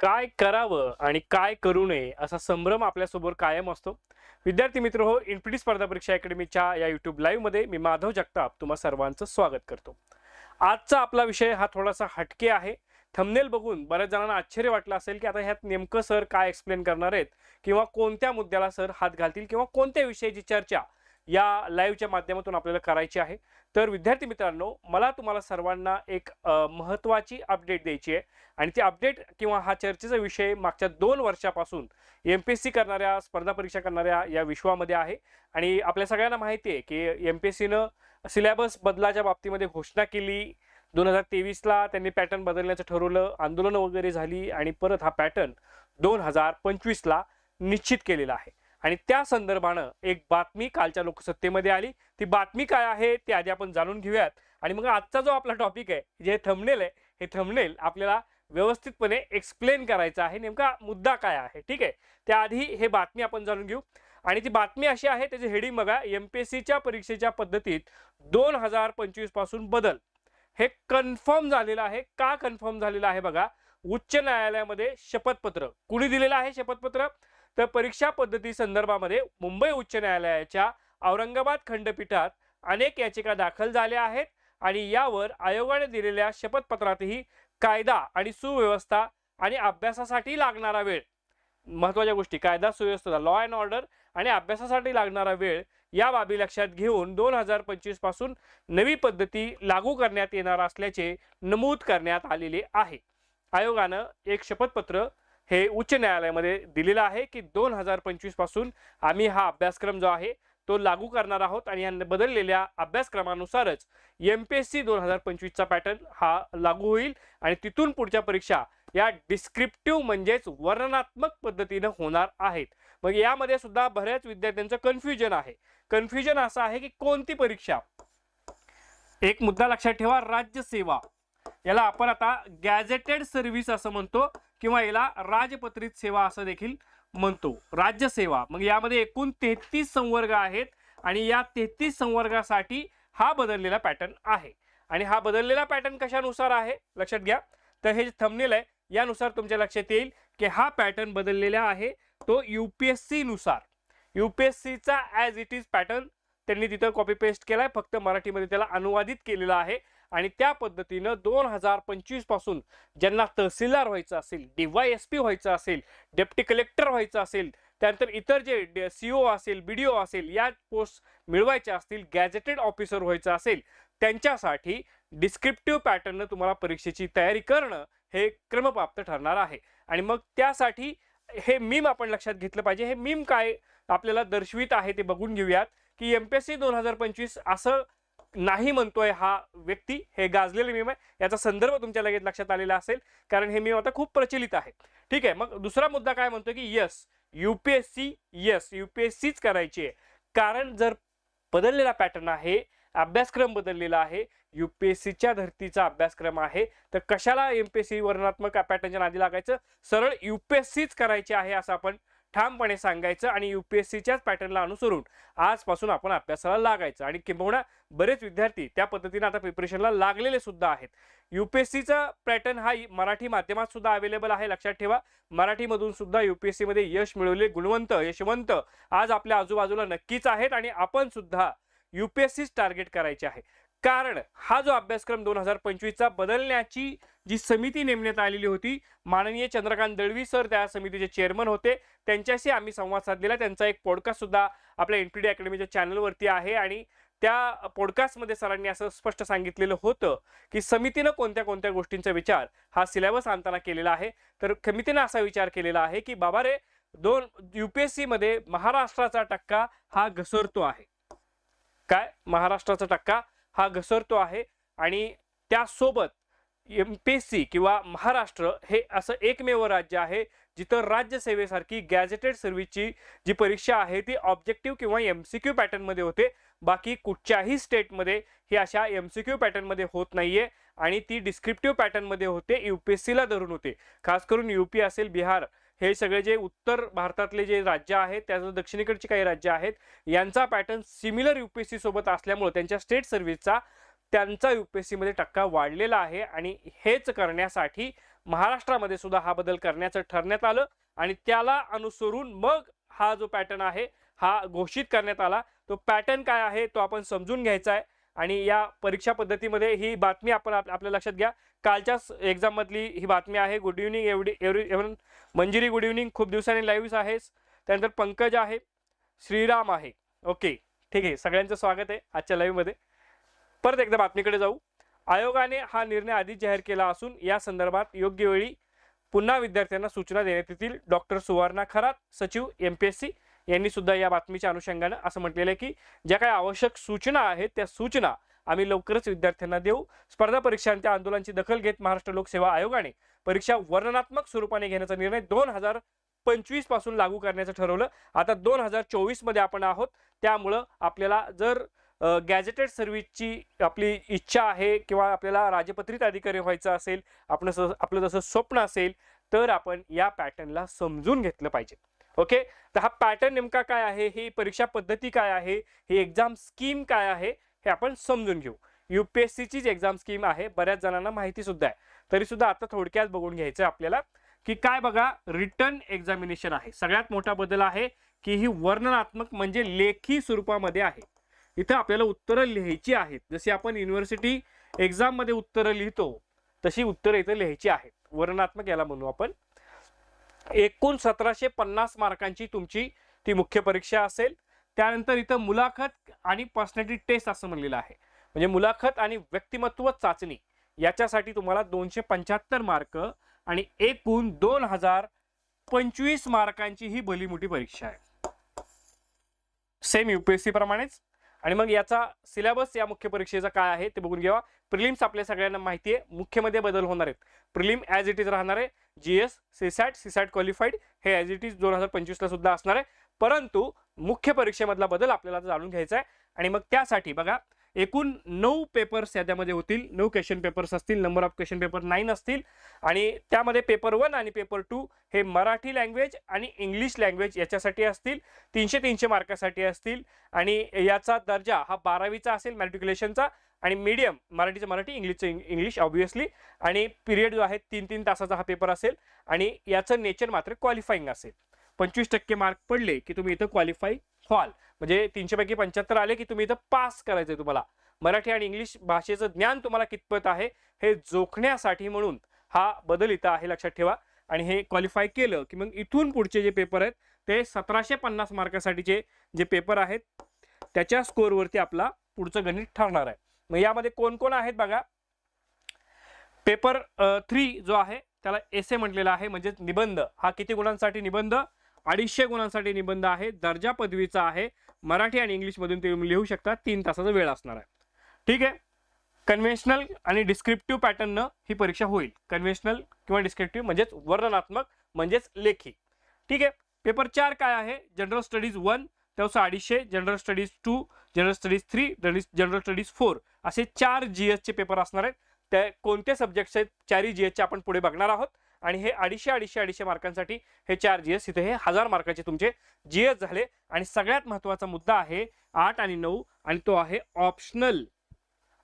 काय करावं आणि काय करू नये असा संभ्रम आपल्यासमोर कायम असतो. विद्यार्थी मित्र हो इन्फिटी स्पर्धा परीक्षा अकॅडमीच्या या युट्यूब लाईव्हमध्ये मी माधव जगताप तुम्हा सर्वांचं स्वागत करतो. आजचा आपला विषय हा थोडासा हटके आहे. थमनेल बघून बऱ्याच जणांना आश्चर्य वाटलं असेल की आता ह्यात नेमकं सर काय एक्सप्लेन करणार आहेत? किंवा कोणत्या मुद्द्याला सर हात घालतील? किंवा कोणत्या विषयाची चर्चा या लाईव्हच्या माध्यमातून आपल्याला करायची आहे. तर विद्यार्थी मित्रांनो मला तुम्हाला सर्वांना एक महत्त्वाची अपडेट द्यायची आहे. आणि ती अपडेट किंवा हा चर्चेचा विषय मागच्या दोन वर्षापासून एम पी एस सी करणाऱ्या स्पर्धा परीक्षा करणाऱ्या या विश्वामध्ये आहे. आणि आपल्या सगळ्यांना माहिती आहे की एम पी एस सीनं सिलेबस बदलाच्या बाबतीमध्ये घोषणा केली. दोन हजार तेवीसला त्यांनी पॅटर्न बदलण्याचं ठरवलं. आंदोलनं वगैरे झाली आणि परत हा पॅटर्न दोन हजार पंचवीसला निश्चित केलेला आहे. आणि त्या संदर्भानं एक बातमी कालच्या लोकसत्तेमध्ये आली. ती बातमी काय आहे ते आधी आपण जाणून घेऊयात. आणि मग आजचा जो आपला टॉपिक आहे जे थंबनेल आहे हे थंबनेल आपल्याला व्यवस्थितपणे एक्सप्लेन करायचं आहे. नेमका मुद्दा काय आहे? ठीक आहे? त्याआधी हे बातमी आपण जाणून घेऊ. आणि ती बातमी अशी आहे त्याची हेडिंग बघा. एम पी एस सीच्या परीक्षेच्या पद्धतीत दोन हजार पंचवीसपासून बदल. हे कन्फर्म झालेलं आहे. का कन्फर्म झालेलं आहे बघा? उच्च न्यायालयामध्ये शपथपत्र. कुणी दिलेलं आहे शपथपत्र? तर परीक्षा पद्धती संदर्भामध्ये मुंबई उच्च न्यायालयाच्या औरंगाबाद खंडपीठात अनेक याचिका दाखल झाल्या आहेत आणि यावर आयोगाने दिलेल्या शपथपत्रातही कायदा आणि सुव्यवस्था आणि अभ्यासासाठी लागणारा वेळ महत्त्वाच्या गोष्टी कायदा सुव्यवस्था लॉ अँड ऑर्डर आणि अभ्यासासाठी लागणारा वेळ या बाबी लक्षात घेऊन दोन हजार पंचवीसपासून नवी पद्धती लागू करण्यात येणार असल्याचे नमूद करण्यात आलेले आहे. आयोगानं एक शपथपत्र हे उच्च न्यायालयामध्ये दिलेलं आहे की दोन हजार पंचवीसपासून आम्ही हा अभ्यासक्रम जो आहे तो लागू करणार आहोत आणि या बदललेल्या अभ्यासक्रमानुसारच एम पी एस सी दोन हजार पंचवीसचा पॅटर्न हा लागू होईल आणि तिथून पुढच्या परीक्षा या डिस्क्रिप्टिव्ह म्हणजेच वर्णनात्मक पद्धतीनं होणार आहेत. मग यामध्ये सुद्धा बऱ्याच विद्यार्थ्यांचं कन्फ्युजन आहे. कन्फ्युजन असं आहे की कोणती परीक्षा? एक मुद्दा लक्षात ठेवा राज्यसेवा. याला आपण आता गॅझेटेड सर्व्हिस असं म्हणतो किंवा याला राजपत्रित सेवा असं देखील म्हणतो. राज्यसेवा मग यामध्ये एकूण तेहतीस संवर्ग आहेत आणि या तेहतीस संवर्गासाठी हा बदललेला पॅटर्न आहे. आणि हा बदललेला पॅटर्न कशानुसार आहे? लक्षात घ्या. तर हे जे थंबनेल आहे यानुसार तुमच्या लक्षात येईल की हा पॅटर्न बदललेला आहे तो यू पी एस सीनुसार यू पी एस सीचा ॲज इट इज पॅटर्न त्यांनी तिथं कॉपी पेस्ट केलाय फक्त मराठीमध्ये त्याला अनुवादित केलेला आहे. आणि त्या पद्धतीनं दोन हजार पंचवीसपासून ज्यांना तहसीलदार व्हायचं असेल डीवाय एस पी व्हायचं असेल डेप्टी कलेक्टर व्हायचं असेल त्यानंतर इतर जे सी ओ असेल बी डी ओ असेल या पोस्ट मिळवायच्या असतील गॅजेटेड ऑफिसर व्हायचं असेल त्यांच्यासाठी डिस्क्रिप्टिव्ह पॅटर्ननं तुम्हाला परीक्षेची तयारी करणं हे क्रमप्राप्त ठरणार आहे. आणि मग त्यासाठी हे मीम आपण लक्षात घेतलं पाहिजे. हे मीम काय आपल्याला दर्शवित आहे ते बघून घेऊयात. की एम पी एस सी दोन हजार पंचवीस असं नाही म्हणतोय हा व्यक्ती हे गाजलेले मीम आहे. याचा संदर्भ तुमच्या लगेच लक्षात आलेला असेल कारण हे मीम आता खूप प्रचलित आहे. ठीक आहे मग दुसरा मुद्दा काय म्हणतोय की यस युपीएससी यस युपीएससीच करायची आहे. कारण जर बदललेला पॅटर्न आहे अभ्यासक्रम बदललेला आहे युपीएससीच्या धर्तीचा अभ्यासक्रम आहे तर कशाला एम पी एस सी वर्णात्मक पॅटर्नच्या नादी लागायचं? सरळ युपीएससीच करायचे आहे असं आपण ठामपणे सांगायचं आणि यू पी एस सीच्याच पॅटर्नला अनुसरून आजपासून आपण अभ्यासाला लागायचं. आणि किंबहुना बरेच विद्यार्थी त्या पद्धतीने आता प्रिपरेशनला लागलेले सुद्धा आहेत. यू पी एस सीचा पॅटर्न हा मराठी माध्यमात सुद्धा अवेलेबल आहे लक्षात ठेवा. मराठीमधून सुद्धा एस सीमध्ये यश मिळवले गुणवंत यशवंत आज आपल्या आजूबाजूला नक्कीच आहेत आणि आपण सुद्धा सीच टार्गेट करायचे आहे. कारण हा जो अभ्यासक्रम दोन हजार पंचवीसचा बदलण्याची जी समिती नेमण्यात आलेली होती माननीय चंद्रकांत दळवी सर त्या समितीचे चेअरमन होते. त्यांच्याशी आम्ही संवाद साधलेला. त्यांचा एक पॉडकास्ट सुद्धा आपल्या एन पी डी अकॅडमीच्या चॅनलवरती आहे आणि त्या पॉडकास्टमध्ये सरांनी असं स्पष्ट सांगितलेलं होतं की समितीनं कोणत्या कोणत्या गोष्टींचा विचार हा सिलेबस आणताना केलेला आहे. तर समितीनं असा विचार केलेला आहे की बाबा रे दोन युपीएससी मध्ये महाराष्ट्राचा टक्का हा घसरतो आहे. काय? महाराष्ट्राचा टक्का हा घसरतो आहे आणि त्यासोबत एम पी एस सी किंवा महाराष्ट्र हे असं एकमेव राज्य आहे जिथं राज्यसेवेसारखी गॅझेटेड सर्व्हिसची जी परीक्षा आहे ती ऑब्जेक्टिव्ह किंवा एम सी क्यू पॅटर्नमध्ये होते. बाकी कुठच्याही स्टेटमध्ये ही अशा एम सी क्यू पॅटर्नमध्ये होत नाही आहे आणि ती डिस्क्रिप्टिव्ह पॅटर्नमध्ये होते यू पी एस सीला धरून होते. खास करून यू पी असेल बिहार. हे सगळे जे उत्तर भारतातले जे राज्य आहेत त्याचं दक्षिणेकडची काही राज्य आहेत यांचा पॅटर्न सिमिलर युपीएससी सोबत असल्यामुळे त्यांच्या स्टेट सर्व्हिसचा त्यांचा युपीएससी मध्ये टक्का वाढलेला आहे आणि हेच करण्यासाठी महाराष्ट्रामध्ये सुद्धा हा बदल करण्याचं ठरण्यात आलं आणि त्याला अनुसरून मग हा जो पॅटर्न आहे हा घोषित करण्यात आला. तो पॅटर्न काय आहे तो आपण समजून घ्यायचा आहे आणि या परीक्षा पद्धतीमध्ये ही बातमी आपण आपल्या लक्षात घ्या. कालच्याच एक्झाममधली ही बातमी आहे. गुड इव्हनिंग एवढी every even Manjiri good evening खूप दिवसांनी लाईव्ह आहेस. त्यानंतर पंकज आहे श्रीराम आहे. ओके ठीक आहे सगळ्यांचं स्वागत आहे आजच्या लाईव्हमध्ये परत एकदा बातमीकडे जाऊ. आयोगाने हा निर्णय आधीच जाहीर केला असून या संदर्भात योग्य वेळी पुन्हा विद्यार्थ्यांना सूचना देण्यात येतील. डॉक्टर सुवर्णा खरात सचिव एम पी एस सी यांनी सुद्धा या बातमीच्या अनुषंगानं असं म्हटलेलं आहे की ज्या काही आवश्यक सूचना आहेत त्या सूचना आम्ही लवकरच विद्यार्थ्यांना देऊ. स्पर्धा परीक्षांच्या आंदोलनाची दखल घेत महाराष्ट्र लोकसेवा आयोगाने परीक्षा वर्णनात्मक स्वरूपाने घेण्याचा निर्णय दोन हजार पंचवीसपासून लागू करण्याचं ठरवलं. आता दोन हजार चोवीसमध्ये आपण आहोत. त्यामुळं आपल्याला जर गॅजेटेड सर्व्हिसची आपली इच्छा आहे किंवा आपल्याला राजपत्रित अधिकारी व्हायचं असेल आपण आपलं जसं स्वप्न असेल तर आपण या पॅटर्नला समजून घेतलं पाहिजे. ओके? तर हा पॅटर्न नेमका काय आहे? ही परीक्षा पद्धती काय आहे? ही एक्झाम स्कीम काय आहे? हे आपण समजून घेऊ. युपीएससीचीच एक्झाम स्कीम आहे बऱ्याच जणांना माहिती सुद्धा आहे. तरी सुद्धा आता थोडक्यात बघून घ्यायचं आहे आपल्याला की काय बघा रिटर्न एक्झामिनेशन आहे. सगळ्यात मोठा बदल आहे की ही वर्णनात्मक म्हणजे लेखी स्वरूपामध्ये आहे. इथं आपल्याला उत्तरं लिहायची आहेत. जशी आपण युनिव्हर्सिटी एक्झाममध्ये उत्तरं लिहितो तशी उत्तरं इथं लिहायची आहेत. वर्णनात्मक याला म्हणू आपण. एकूण सतराशे पन्नास मार्कांची तुमची ती मुख्य परीक्षा असेल. त्यानंतर इथं मुलाखत आणि पर्सनॅलिटी टेस्ट असं म्हणलेलं आहे. म्हणजे मुलाखत आणि व्यक्तिमत्व चाचणी याच्यासाठी तुम्हाला दोनशे पंच्याहत्तर मार्क आणि एकूण दोन हजार पंचवीस मार्कांची ही भली मोठी परीक्षा आहे. सेम युपीएससी प्रमाणेच. आणि मग याचा सिलेबस या मुख्य परीक्षेचा काय आहे ते बघून घ्यावा. प्रिलिम्स आपल्या सगळ्यांना माहिती आहे. मुख्यमध्ये बदल होणार आहेत. प्रिलिम ॲज इट इज राहणार आहे. G S CSAT CSAT qualified हे ॲज इट इज दोन हजार पंचवीसला सुद्धा असणार आहे. परंतु मुख्य परीक्षेमधला बदल आपल्याला जाणून घ्यायचा आहे. आणि मग त्यासाठी बघा एकूण नऊ पेपर्स याच्यामध्ये होतील. नऊ क्वेश्चन पेपर्स असतील number of question paper nine असतील. आणि त्यामध्ये पेपर वन आणि पेपर टू हे मराठी लँग्वेज आणि इंग्लिश लँग्वेज याच्यासाठी असतील. तीनशे तीनशे मार्कासाठी असतील. आणि याचा दर्जा हा बारावीचा असेल मॅट्रिक्युलेशनचा आणि मीडियम मराठीचं मराठी इंग्लिशचं इंग- इंग्लिश ऑब्विसली आणि पिरियड जो आहे तीन तीन तासाचा हा पेपर असेल. आणि याचं नेचर मात्र क्वालिफाईंग असेल. पंचवीस टक्के मार्क पडले की तुम्ही इथं क्वालिफाय व्हाल. म्हणजे तीनशे पैकी पंच्याहत्तर आले की तुम्ही इथं पास करायचंय तुम्हाला. मराठी आणि इंग्लिश भाषेचं ज्ञान तुम्हाला कितपत आहे हे जोखण्यासाठी म्हणून हा बदल इथं आहे लक्षात ठेवा. आणि हे क्वालिफाय केलं की मग इथून पुढचे जे पेपर आहेत ते सतराशे पन्नास मार्कासाठीचे जे पेपर आहेत त्याच्या स्कोअरवरती आपला पुढचं गणित ठरणार आहे. मग यामध्ये कोण कोण आहेत बघा? पेपर थ्री जो आहे त्याला एसे म्हटलेला आहे म्हणजे निबंध. हा किती गुणांसाठी निबंध? अडीचशे गुणांसाठी निबंध आहे दर्जा पदवीचा आहे. मराठी आणि इंग्लिशमधून ते तुम्ही लिहू शकता तीन तासाचा वेळ असणार आहे. ठीक आहे? कन्व्हेन्शनल आणि डिस्क्रिप्टिव्ह पॅटर्ननं ही परीक्षा होईल. कन्व्हेन्शनल किंवा डिस्क्रिप्टिव्ह म्हणजेच वर्णनात्मक म्हणजेच लेखी. ठीक आहे? पेपर चार काय आहे? जनरल स्टडीज वन त्याचं अडीचशे general studies two general studies three general studies four असे चार जी एसचे पेपर असणार आहेत. त्या कोणत्या सब्जेक्टचे चारही जी चे आपण पुढे बघणार आहोत. आणि हे अडीचशे अडीचशे अडीचशे मार्कांसाठी हे चार जी एस इथे हे हजार मार्काचे तुमचे जी एस झाले. आणि सगळ्यात महत्त्वाचा मुद्दा आहे आठ आणि नऊ आणि तो आहे ऑप्शनल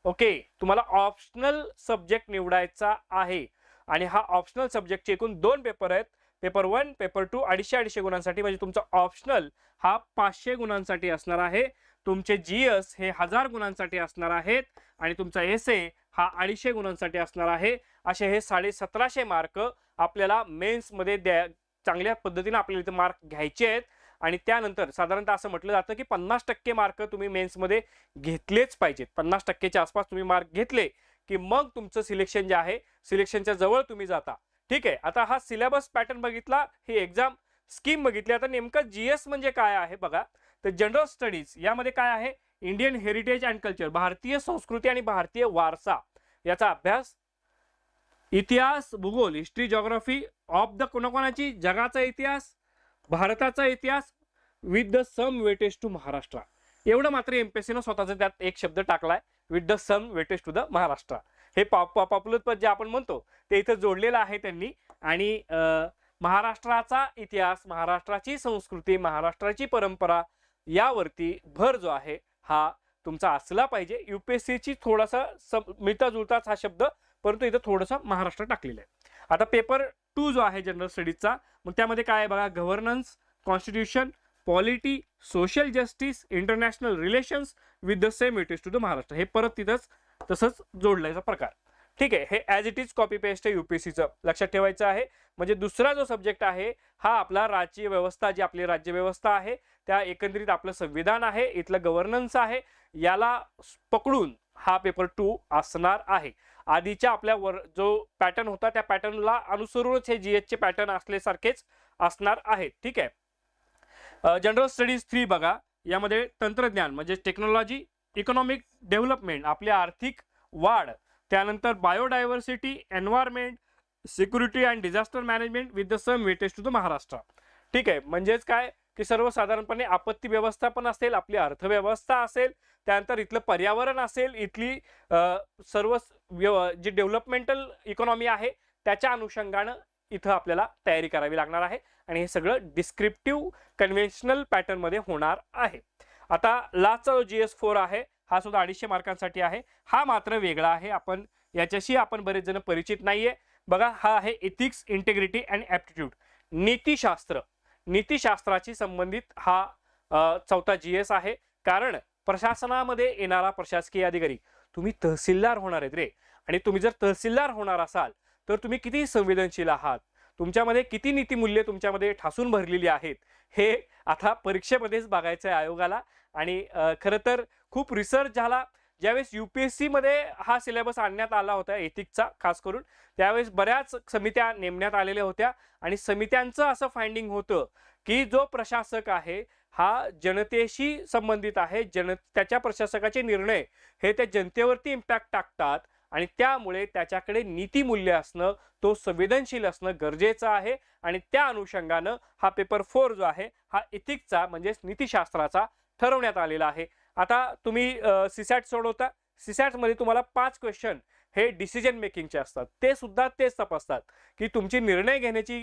ओके तुम्हाला ऑप्शनल सब्जेक्ट निवडायचा आहे. आणि हा ऑप्शनल सब्जेक्टचे एकूण दोन पेपर आहेत. पेपर वन पेपर टू अडीचशे अडीचशे गुणांसाठी म्हणजे तुमचा ऑप्शनल हा पाचशे गुणांसाठी असणार आहे. तुमचे जी एस हे हजार गुणांसाठी असणार आहेत. आणि तुमचा एस ए हा अडीचशे गुणांसाठी असणार आहे. असे हे साडे सतराशे मार्क आपल्याला मेन्समध्ये द्या चांगल्या पद्धतीने आपल्याला इथे मार्क घ्यायचे आहेत. आणि त्यानंतर साधारणतः असं म्हटलं जातं की पन्नास टक्के मार्क तुम्ही मेन्समध्ये घेतलेच पाहिजेत. पन्नास टक्केच्या आसपास तुम्ही मार्क घेतले की मग तुमचं सिलेक्शन जे आहे सिलेक्शनच्या जवळ तुम्ही जाता. ठीक आहे? आता हा सिलेबस पॅटर्न बघितला ही एक्झाम स्कीम बघितली. आता नेमकं जी एस म्हणजे काय आहे बघा? तर जनरल स्टडीज यामध्ये काय आहे? इंडियन हेरिटेज अँड कल्चर भारतीय संस्कृती आणि भारतीय वारसा याचा अभ्यास इतिहास भूगोल हिस्ट्री जॉग्राफी ऑफ द कोणाकोणाची? जगाचा इतिहास भारताचा इतिहास with the some weightage to Maharashtra. एवढं मात्र एमपीएससीनं स्वतःचा त्यात एक शब्द टाकलाय with the some weightage to the Maharashtra. हे पॉप्युलर पद जे आपण म्हणतो ते इथं जोडलेलं आहे त्यांनी. आणि अं, महाराष्ट्राचा इतिहास महाराष्ट्राची संस्कृती महाराष्ट्राची परंपरा यावरती भर जो आहे हा तुमचा असला पाहिजे. युपीएससीची थोडासा सम मिळता जुळताच हा शब्द परंतु इथं थोडंसं महाराष्ट्र टाकलेलं आहे. आता पेपर टू जो आहे जनरल स्टडीजचा मग त्यामध्ये काय आहे बघा? Governance constitution polity social justice international relations with the same it is to the Maharashtra. हे परत तिथंच तसंच जोडल्याचा प्रकार. ठीक आहे हे as it is copy paste आहे युपीएससीचं लक्षात ठेवायचं आहे. म्हणजे दुसरा जो सब्जेक्ट आहे हा आपला राज्य व्यवस्था जी आपली राज्य व्यवस्था आहे त्या एकंदरीत आपलं संविधान आहे इथलं गव्हर्नन्स आहे याला पकडून हा पेपर टू असणार आहे. आधीच्या आपल्या वर जो पॅटर्न होता त्या पॅटर्नला अनुसरूनच हे जी एचचे पॅटर्न असल्यासारखेच असणार आहेत. ठीक आहे? जनरल स्टडीज थ्री बघा. यामध्ये तंत्रज्ञान म्हणजे टेक्नॉलॉजी इकॉनॉमिक डेव्हलपमेंट आपली आर्थिक वाढ त्यानंतर biodiversity environment security and disaster management with the some weightage to the Maharashtra ठीक आहे? म्हणजेच काय? की सर्वसाधारणपणे आपत्ती व्यवस्थापन असेल आपली अर्थव्यवस्था असेल त्यानंतर इथलं पर्यावरण असेल इथली सर्व व्यव जी डेव्हलपमेंटल इकॉनॉमी आहे त्याच्या अनुषंगानं इथं आपल्याला तयारी करावी लागणार आहे आणि हे सगळं डिस्क्रिप्टिव्ह कन्व्हेन्शनल पॅटर्नमध्ये होणार आहे. आता लास्टचा जो जी एस फोर आहे हा सुद्धा अडीचशे मार्कांसाठी आहे. हा मात्र वेगळा आहे आपण याच्याशी आपण बरेच जण परिचित नाहीये. बघा हा आहे इथिक्स इंटेग्रिटी अँड ॲप्टिट्यूड नीतिशास्त्र. नीतिशास्त्राशी संबंधित हा चौथा जी एस आहे. कारण प्रशासनामध्ये येणारा प्रशासकीय अधिकारी तुम्ही तहसीलदार होणार आहेत रे. आणि तुम्ही जर तहसीलदार होणार असाल तर तुम्ही किती संवेदनशील आहात? तुमच्यामध्ये किती नीतिमूल्य तुमच्यामध्ये ठासून भरलेली आहेत? हे आता परीक्षेमध्येच बघायचं आहे आयोगाला. आणि खरं तर खूप रिसर्च झाला. ज्यावेळेस युपीएससी मध्ये हा सिलेबस आणण्यात आला होता एथिक्सचा खास करून त्यावेळेस बऱ्याच समित्या नेमण्यात आलेल्या होत्या. आणि समित्यांचं असं फाइंडिंग होतं की जो प्रशासक आहे हा जनतेशी संबंधित आहे जन त्याच्या प्रशासकाचे निर्णय हे त्या जनतेवरती इम्पॅक्ट टाकतात आणि त्यामुळे त्याच्याकडे नीतिमूल्य असणं तो संवेदनशील असणं गरजेचं आहे. आणि त्या अनुषंगानं हा पेपर फोर जो आहे हा इथिक्सचा म्हणजेच नीतिशास्त्राचा ठरवण्यात आलेला आहे. आता तुम्ही सिसॅट सोडवता. सिसॅटमध्ये तुम्हाला पाच क्वेश्चन हे डिसिजन मेकिंगचे असतात. ते सुद्धा तेच तपासतात की तुमची निर्णय घेण्याची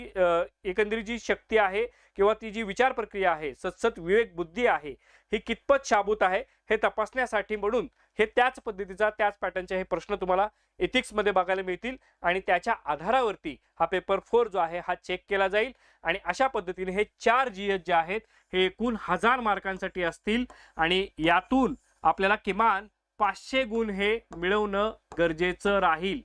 एकंदरीत जी शक्ती आहे किंवा ती जी विचार प्रक्रिया आहे सतसत विवेक बुद्धी आहे ही कितपत शाबूत आहे हे तपासण्यासाठी म्हणून हे त्याच पद्धतीचा त्याच पॅटर्नचे हे प्रश्न तुम्हाला एथिक्समध्ये बघायला मिळतील आणि त्याच्या आधारावरती हा पेपर फोर जो आहे हा चेक केला जाईल आणि अशा पद्धतीने हे चार जी एस जे आहेत हे एकूण हजार मार्कांसाठी असतील आणि यातून आपल्याला किमान पाचशे गुण हे मिळवणं गरजेचं राहील.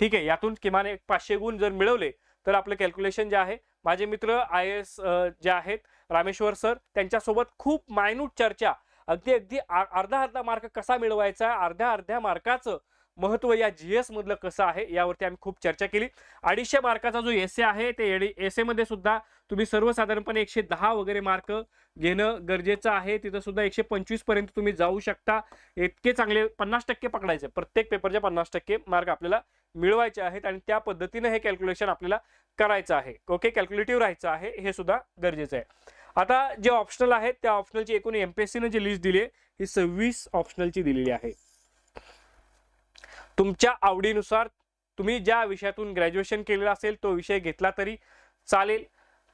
ठीक आहे यातून किमान एक पाचशे गुण जर मिळवले तर आपलं कॅल्क्युलेशन जे आहे माझे मित्र आय एस जे आहेत रामेश्वर सर त्यांच्यासोबत खूप मायन्यूट चर्चा. अगदी अगदी अर्धा अर्धा मार्क कसा मिळवायचा अर्ध्या अर्ध्या मार्काचं महत्त्व या जी एस मधलं कसं आहे यावरती आम्ही खूप चर्चा केली. अडीचशे मार्काचा जो एस ए आहे ते एस एमध्ये मध्ये सुद्धा तुम्ही सर्वसाधारणपणे एकशे दहा वगैरे मार्क घेणं गरजेचं आहे. तिथं सुद्धा एकशे पंचवीसपर्यंत तुम्ही जाऊ शकता. इतके चांगले पन्नास टक्के पकडायचे. प्रत्येक पेपरचे पन्नास टक्के मार्क आपल्याला मिळवायचे आहेत आणि त्या पद्धतीने हे कॅल्क्युलेशन आपल्याला करायचं आहे. ओके कॅल्क्युलेटिव्ह राहायचं आहे. हे सुद्धा गरजेचं आहे. आता जे ऑप्शनल आहेत त्या ऑप्शनलची एकूण एमपीएससीनं जी लिस्ट दिली आहे ही सव्वीस ऑप्शनलची दिलेली आहे. तुमच्या आवडीनुसार तुम्ही ज्या विषयातून ग्रॅज्युएशन केलेलं असेल तो विषय घेतला तरी चालेल.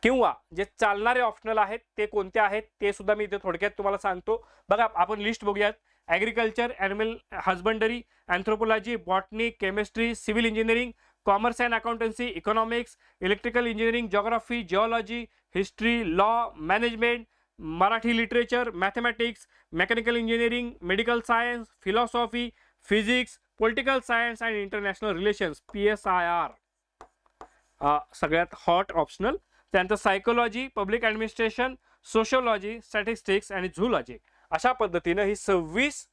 किंवा जे चालणारे ऑप्शनल आहेत ते कोणते आहेत ते सुद्धा मी इथे थोडक्यात तुम्हाला सांगतो. बघा आपण लिस्ट बघूयात. Agriculture animal husbandry anthropology botany chemistry civil engineering commerce and accountancy economics electrical engineering geography geology history law management Marathi literature mathematics mechanical engineering medical science philosophy physics political science and international relations P S I R सगळ्यात hot optional त्यानंतर psychology public administration sociology statistics आणि zoology अशा पद्धतीनं ही सव्वीस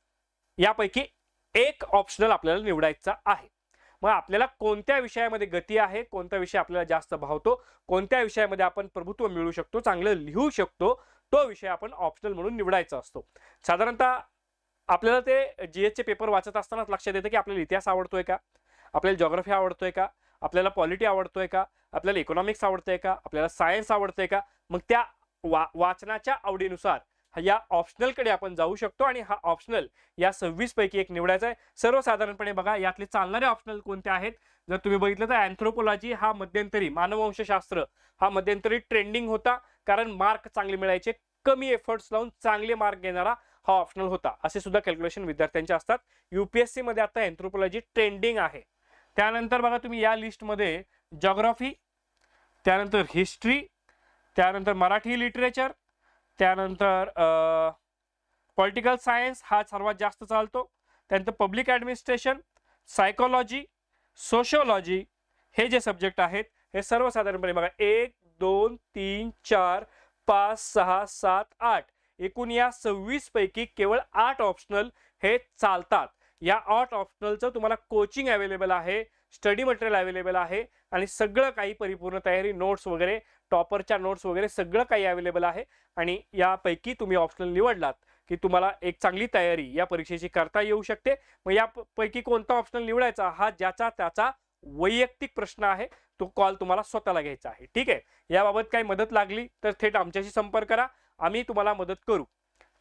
यापैकी एक optional आपल्याला निवडायचा आहे. मग आपल्याला कोणत्या विषयामध्ये गती आहे कोणता विषय आपल्याला जास्त भावतो कोणत्या विषयामध्ये आपण प्रभुत्व मिळू शकतो चांगलं लिहू शकतो तो विषय आपण ऑप्शनल म्हणून निवडायचा असतो. साधारणतः आपल्याला ते जी एचचे पेपर वाचत असतानाच लक्षात येतं की आपल्याला इतिहास आवडतोय का? आपल्याला जॉग्रफी आवडतोय का? आपल्याला पॉलिटी आवडतोय का? आपल्याला इकॉनॉमिक्स आवडतंय का? आपल्याला सायन्स आवडतंय का? मग त्या वा वाचनाच्या आवडीनुसार या ऑप्शनलकडे आपण जाऊ शकतो आणि हा ऑप्शनल या सव्वीस पैकी एक निवडायचा आहे. सर्वसाधारणपणे बघा यातले चालणारे ऑप्शनल कोणते आहेत? जर तुम्ही बघितलं तर अँथ्रोपोलॉजी हा मध्यंतरी मानववंशशास्त्र हा मध्यंतरी ट्रेंडिंग होता. कारण मार्क चांगले मिळायचे कमी एफर्ट्स लावून चांगले मार्क घेणारा हा ऑप्शनल होता. असे सुद्धा कॅल्क्युलेशन विद्यार्थ्यांचे असतात. युपीएससी मध्ये आता एन्थ्रोपोलॉजी ट्रेंडिंग आहे. त्यानंतर बघा तुम्ही या लिस्टमध्ये जॉग्रॉफी त्यानंतर हिस्ट्री त्यानंतर मराठी लिटरेचर त्यानंतर पॉलिटिकल सायन्स हा सर्वात जास्त चालतो. त्यानंतर पब्लिक ॲडमिनिस्ट्रेशन सायकोलॉजी सोशोलॉजी हे जे सब्जेक्ट आहेत हे सर्वसाधारणपणे बघा एक दोन तीन चार पाच सहा सात आठ. एकूण या सव्वीस पैकी केवळ आठ ऑप्शनल हे चालतात. या आठ ऑप्शनलचं तुम्हाला कोचिंग अवेलेबल आहे स्टडी मटेरियल अवेलेबल आहे आणि सगळं काही परिपूर्ण तयारी नोट्स वगैरे टॉपरच्या नोट्स वगैरे सगळं काही अवेलेबल आहे आणि यापैकी तुम्ही ऑप्शनल निवडलात की तुम्हाला एक चांगली तयारी या परीक्षेची करता येऊ शकते. मग यापैकी कोणता ऑप्शनल निवडायचा? हा ज्याचा त्याचा वैयक्तिक प्रश्न आहे तो कॉल तुम्हाला स्वतःला घ्यायचा आहे. ठीक आहे? याबाबत काही मदत लागली तर थेट आमच्याशी संपर्क करा. आम्ही तुम्हाला मदत करू.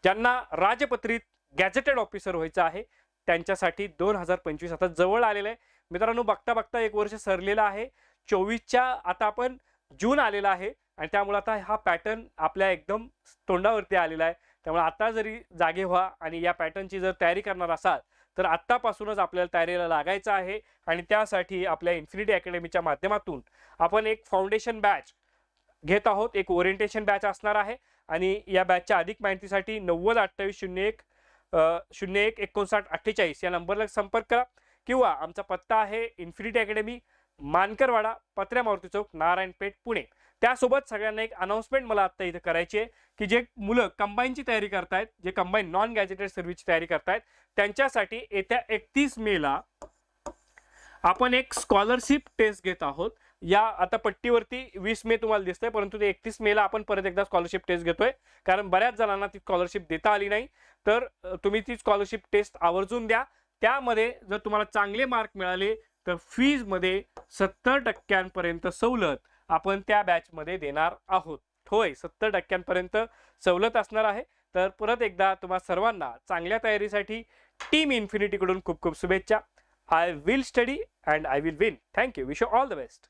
ज्यांना राजपत्रित गॅजेटेड ऑफिसर व्हायचं आहे त्यांच्यासाठी दोन हजार पंचवीस आता जवळ आलेलं आहे. मित्रांनो बघता बघता एक वर्ष सरलेलं आहे. चोवीसच्या आता आपण जून आलेला आहे आणि त्यामुळे आता हा पॅटर्न आपल्या एकदम तोंडावरती आलेला आहे. त्यामुळे आता जरी जागे व्हा आणि या पॅटर्नची जर तयारी करणार असाल तर आत्तापासूनच आपल्याला तयारीला लागायचं आहे. आणि त्यासाठी आपल्या इन्फिनिटी अकॅडमीच्या माध्यमातून आपण एक फाउंडेशन बॅच घेत आहोत. एक ओरिएंटेशन बॅच असणार आहे. आणि या बॅचच्या अधिक माहितीसाठी नव्वद अठ्ठावीस शून्य एक शून्य एक एकोणसाठ अठ्ठेचाळीस या नंबरला संपर्क करा. किंवा आमचा पत्ता आहे इन्फिनिटी अकॅडमी मानकरवाडा पत्र्या मारुती चौक नारायणपेठ पुणे. त्यासोबत सगळ्यांना एक अनाउन्समेंट मला आत्ता इथं करायची आहे की जे मुलं कंबाईनची तयारी करतायत जे कंबाईन नॉन गॅजेटेड सर्व्हिसची तयारी करतायत त्यांच्यासाठी येत्या एकतीस मेला आपण एक स्कॉलरशिप टेस्ट घेत आहोत. या आता पट्टीवरती वीस मे तुम्हाला दिसतंय परंतु ते एकतीस मेला आपण परत एकदा स्कॉलरशिप टेस्ट घेतोय. कारण बऱ्याच जणांना ती स्कॉलरशिप देता आली नाही. तर तुम्ही ती स्कॉलरशिप टेस्ट आवर्जून द्या. त्यामध्ये जर तुम्हाला चांगले मार्क मिळाले तर फीजमध्ये सत्तर टक्क्यांपर्यंत सवलत आपण त्या बॅचमध्ये देणार आहोत. होय सत्तर टक्क्यांपर्यंत सवलत असणार आहे. तर परत एकदा तुम्हा सर्वांना चांगल्या तयारीसाठी टीम इन्फिनिटीकडून खूप खूप शुभेच्छा. I will study and I will win thank you wish you all the best